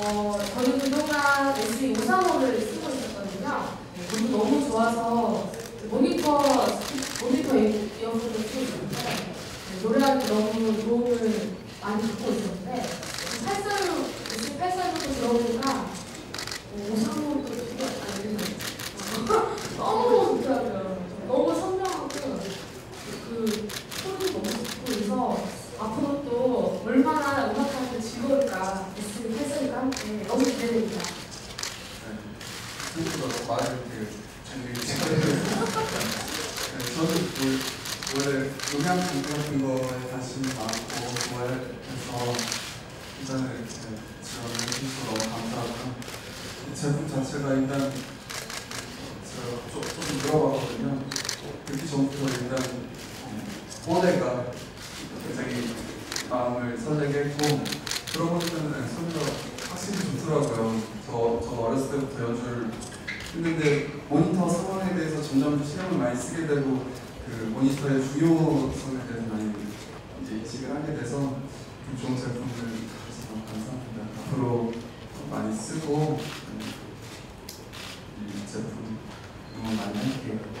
어, 저희 그동안 SE 우산원을 쓰고 있었거든요. 네, 너무 좋아서 8살과 함께 너무 기대됩니다. 스스로 말을 그 준비 저도 그 원래 음향 같은 거에 관심이 많고 좋아해서 일단은 지원을 해주셔서 너무 감사하고 이 제품 자체가 일단 제가 조, 조금 들어봤거든요. 듣기 전부터 일단 어, 모델가 굉장히 마음을 설레게 했고 들어보 해서 연주를 했는데 모니터 상황에 대해서 점점 시간을 많이 쓰게 되고 그 모니터의 중요성에 대해서 많이 이제 인식을 하게 돼서 그 좋은 제품을 가져서 감사합니다. 앞으로 많이 쓰고 이 제품 너무 많이 할게요.